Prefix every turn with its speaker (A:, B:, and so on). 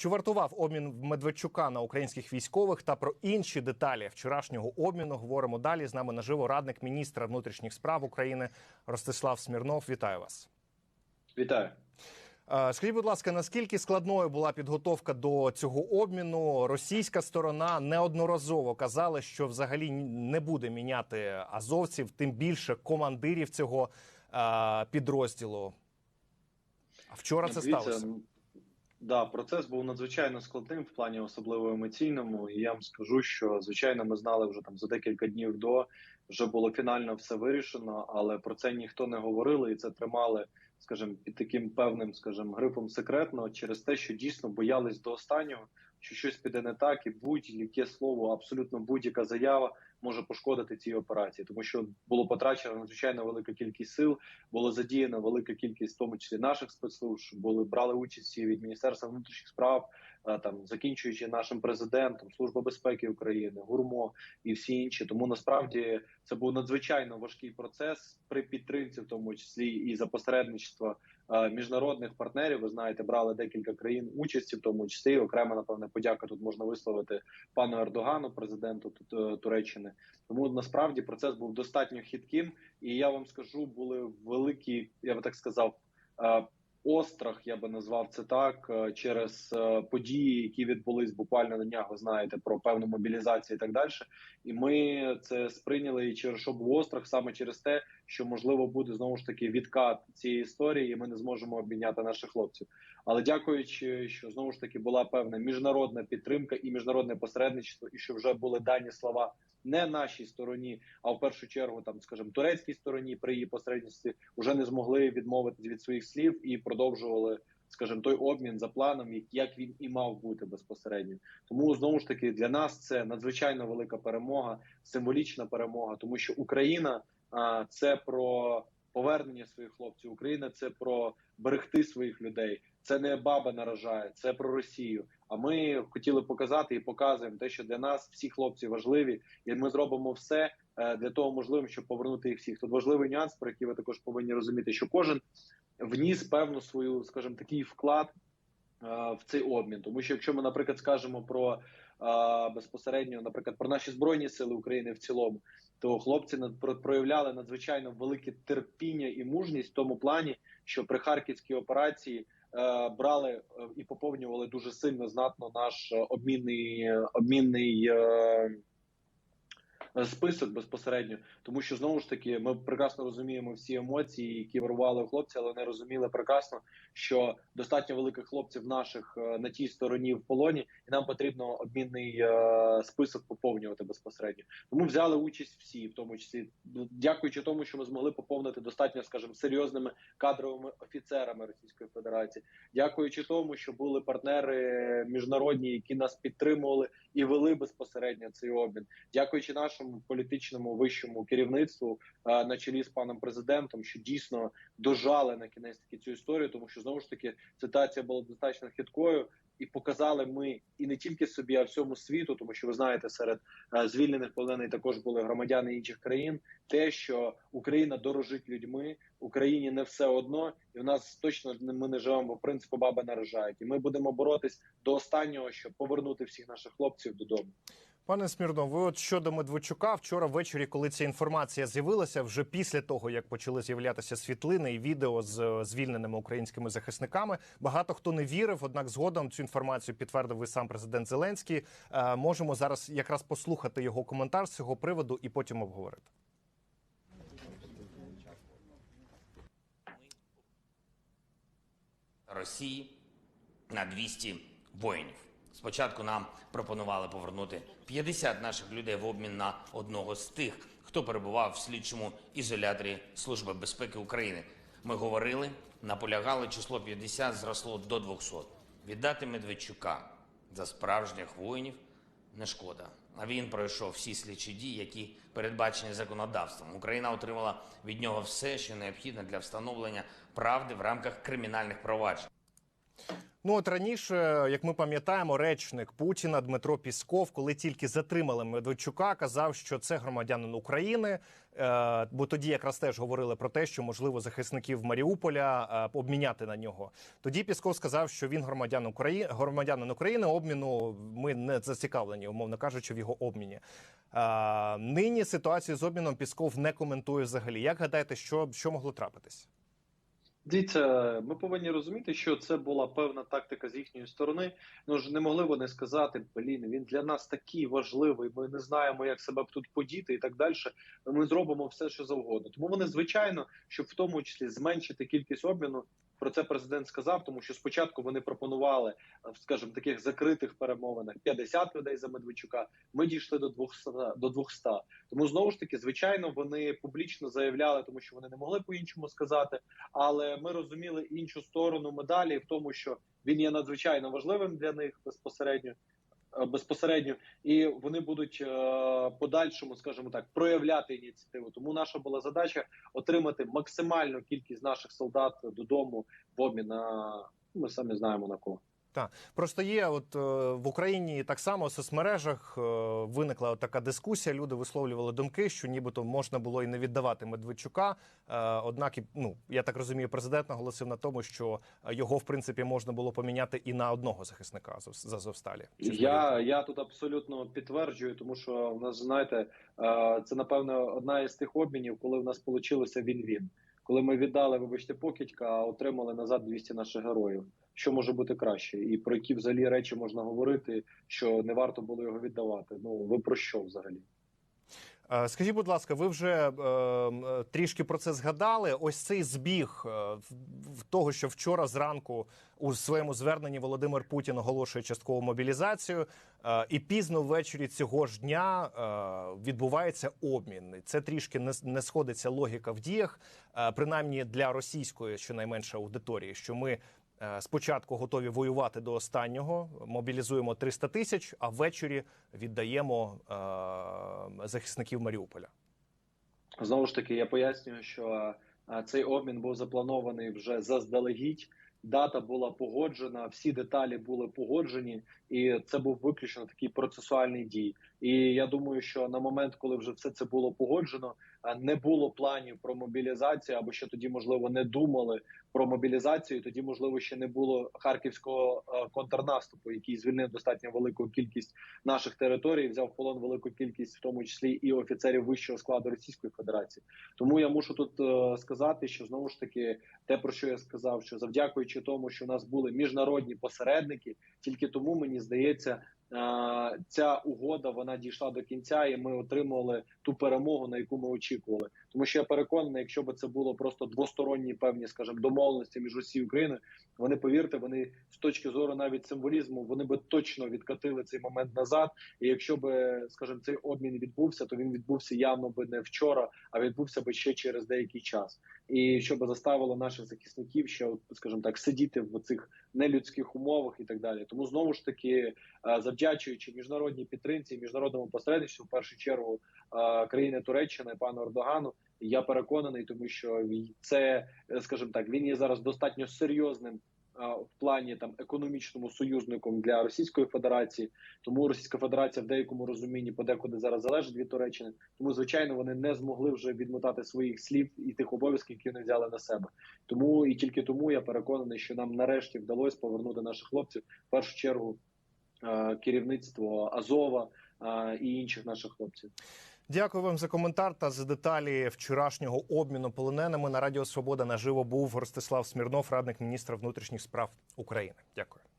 A: Чи вартував обмін Медведчука на українських військових та про інші деталі вчорашнього обміну говоримо далі. З нами наживо радник міністра внутрішніх справ України Ростислав Смірнов. Вітаю вас.
B: Вітаю.
A: Е, Скажіть, будь ласка, наскільки складною була підготовка до цього обміну? Російська сторона неодноразово казала, що взагалі не буде міняти азовців, тим більше командирів цього е, підрозділу. А вчора це сталося.
B: Да, процес був надзвичайно складним в плані особливо емоційному. І я вам скажу, що звичайно ми знали вже там за декілька днів до вже було фінально все вирішено, але про це ніхто не говорили, і це тримали, скажімо, під таким певним, скажімо, грифом секретно через те, що дійсно боялись до останнього, що щось піде не так, і будь-яке слово, абсолютно будь-яка заява може пошкодити цій операції, тому що було потрачено надзвичайно велика кількість сил, було задіяно велика кількість, в тому числі наших спецслужб, були брали участь від міністерства внутрішніх справ, там закінчуючи нашим президентом, служба безпеки України, гурмо і всі інші. Тому насправді це був надзвичайно важкий процес при підтримці, в тому числі і за посередництва е, міжнародних партнерів. Ви знаєте, брали декілька країн участі, в тому числі окремо напевне подяка тут можна висловити пану Ердогану, президенту Ту- Туреччини. Тому насправді процес був достатньо хитким, і я вам скажу, були великі, я би так сказав. Острах, я би назвав це так, е, через е, події, які відбулись буквально на днях. Ви знаєте про певну мобілізацію і так далі. І ми це сприйняли і через що був острах, саме через те, що можливо буде знову ж таки відкат цієї історії, і ми не зможемо обміняти наших хлопців. Але дякуючи, що знову ж таки була певна міжнародна підтримка і міжнародне посередництво, і що вже були дані слова не нашій стороні, а в першу чергу, там, скажімо, турецькій стороні при її посередництві вже не змогли відмовитись від своїх слів і продовжували. Скажімо, той обмін за планом, як- він і мав бути безпосередньо. Тому знову ж таки для нас це надзвичайно велика перемога, символічна перемога, тому що Україна це про повернення своїх хлопців. Україна це про берегти своїх людей. Це не баба наражає, це про Росію. А ми хотіли показати і показуємо те, що для нас всі хлопці важливі, і ми зробимо все е, для того можливим, щоб повернути їх всіх. Тут важливий нюанс, про який ви також повинні розуміти, що кожен вніс певну свою, скажімо, такий вклад в цей обмін. Тому що якщо ми, наприклад, скажемо про е, безпосередньо, наприклад, про наші збройні сили України в цілому, то хлопці проявляли надзвичайно велике терпіння і мужність в тому плані, що при харківській операції. е, Брали е, і поповнювали дуже сильно знатно наш е, обмінний е, обмінний е, список безпосередньо, тому що знову ж таки ми прекрасно розуміємо всі емоції, які вирували хлопці, але не розуміли прекрасно, що достатньо великих хлопців наших е, на тій стороні в полоні, і нам потрібно обмінний е, список поповнювати безпосередньо. Тому взяли участь всі, в тому числі дякуючи тому, що ми змогли поповнити достатньо, скажімо, серйозними кадровими офіцерами Російської Федерації, дякуючи тому, що були партнери міжнародні, які нас підтримували і вели безпосередньо цей обмін. Дякуючи нашому політичному вищому керівництву е, на чолі з паном президентом, що дійсно дожали на кінець таки цю історію, тому що знову ж таки ситуація була достатньо хиткою. І показали ми і не тільки собі, а всьому світу, тому що ви знаєте, серед е, звільнених полонених також були громадяни інших країн. Те, що Україна дорожить людьми, Україні не все одно, і в нас точно ми не живемо по принципу баба наражають. І ми будемо боротись до останнього, щоб повернути всіх наших хлопців додому.
A: Пане Смірнов, ви от щодо Медведчука, вчора ввечері, коли ця інформація з'явилася, вже після того як почали з'являтися світлини і відео з е, звільненими українськими захисниками, багато хто не вірив. Однак, згодом цю інформацію підтвердив і сам президент Зеленський. Е, Можемо зараз якраз послухати його коментар з цього приводу і потім обговорити.
C: Росії на 200 воїнів. Спочатку нам пропонували повернути 50 наших людей в обмін на одного з тих, хто перебував в слідчому ізоляторі Служби безпеки України. Ми говорили, наполягали, число 50 зросло до 200. Віддати Медведчука за справжніх воїнів не шкода. А він пройшов всі слідчі дії, які передбачені законодавством. Україна отримала від нього все, що необхідно для встановлення правди в рамках кримінальних проваджень.
A: Ну от раніше, як ми пам'ятаємо, речник Путіна Дмитро Пісков, коли тільки затримали Медведчука, казав, що це громадянин України. Е, бо тоді якраз теж говорили про те, що можливо захисників Маріуполя е, обміняти на нього. Тоді Пісков сказав, що він громадян України, громадянин України. Обміну ми не зацікавлені, умовно кажучи, в його обміні. Е, нині ситуацію з обміном Пісков не коментує взагалі. Як гадаєте, що, що могло трапитись?
B: Дивіться, ми повинні розуміти, що це була певна тактика з їхньої сторони. Ну ж не могли вони сказати, блін, він для нас такий важливий. Ми не знаємо, як себе тут подіти і так далі. Ми зробимо все, що завгодно. Тому вони, звичайно, щоб в тому числі зменшити кількість обміну. Про це президент сказав, тому що спочатку вони пропонували, скажімо, таких закритих перемовинах 50 людей за Медведчука. Ми дійшли до 200, до 200. Тому знову ж таки, звичайно, вони публічно заявляли, тому що вони не могли по-іншому сказати. Але ми розуміли іншу сторону медалі в тому, що він є надзвичайно важливим для них безпосередньо. Е, Безпосередньо, і вони будуть е, подальшому, скажімо так, проявляти ініціативу. Тому наша була задача отримати максимальну кількість наших солдат додому в обмін на ми самі знаємо на кого.
A: Просто є, от е, в Україні так само в соцмережах е, виникла от така дискусія. Люди висловлювали думки, що нібито можна було і не віддавати Медведчука. Е, однак, і, ну я так розумію, президент наголосив на тому, що його в принципі можна було поміняти і на одного захисника з Азовсталі.
B: Я, я тут абсолютно підтверджую, тому що в нас знаєте, це напевно одна із тих обмінів, коли в нас вийшло він-він. Коли ми віддали, вибачте, покидька, а отримали назад 200 наших героїв. Що може бути краще, і про які взагалі речі можна говорити, що не варто було його віддавати? Ну ви про що взагалі?
A: Е, Скажіть, будь ласка, ви вже е, е, трішки про це згадали. Ось цей збіг е, в- того, що вчора зранку у своєму зверненні Володимир Путін оголошує часткову мобілізацію, е, і пізно ввечері цього ж дня е, відбувається обмін. Це трішки не, не сходиться логіка в діях, е, принаймні для російської щонайменше аудиторії, що ми. Е, Спочатку готові воювати до останнього, мобілізуємо 300 тисяч, а ввечері віддаємо е, захисників Маріуполя.
B: Знову ж таки, я пояснюю, що е, цей обмін був запланований вже заздалегідь. Дата була погоджена, всі деталі були погоджені, і це був виключно такий процесуальний дій. І я думаю, що на момент, коли вже все це було погоджено, не було планів про мобілізацію, або ще тоді, можливо, не думали про мобілізацію. Тоді, можливо, ще не було харківського контрнаступу, який звільнив достатньо велику кількість наших територій, взяв в полон велику кількість, в тому числі і офіцерів вищого складу Російської Федерації. Тому я мушу тут е, сказати, що знову ж таки те, про що я сказав, що завдякуючи тому, що у нас були міжнародні посередники, тільки тому мені здається. Е, Ця угода вона дійшла до кінця, і ми отримали ту перемогу, на яку ми очікували. Тому що я переконаний, якщо б це було просто двосторонні певні, скажімо, домовленості між Росією і Україною, вони повірте, вони з точки зору навіть символізму, вони би точно відкатили цей момент назад. І якщо би, скажімо, цей обмін відбувся, то він відбувся явно би не вчора, а відбувся би ще через деякий час. І що би заставило наших захисників ще, скажімо так, сидіти в цих нелюдських умовах і так далі. Тому знову ж таки, е, завдячуючи міжнародній підтримці, міжнародному посередництву, в першу чергу країни Туреччини, пану Ердогану. Я переконаний, тому що це, скажімо так, він є зараз достатньо серйозним в плані там економічному союзником для Російської Федерації. Тому Російська Федерація в деякому розумінні подекуди зараз залежить від Туреччини. Тому, звичайно, вони не змогли вже відмотати своїх слів і тих обов'язків, які вони взяли на себе. Тому і тільки тому я переконаний, що нам нарешті вдалося повернути наших хлопців в першу чергу керівництво Азова е, і інших наших хлопців.
A: Дякую вам за коментар та за деталі вчорашнього обміну полоненими. На Радіо Свобода наживо був Ростислав Смірнов, радник міністра внутрішніх справ України. Дякую.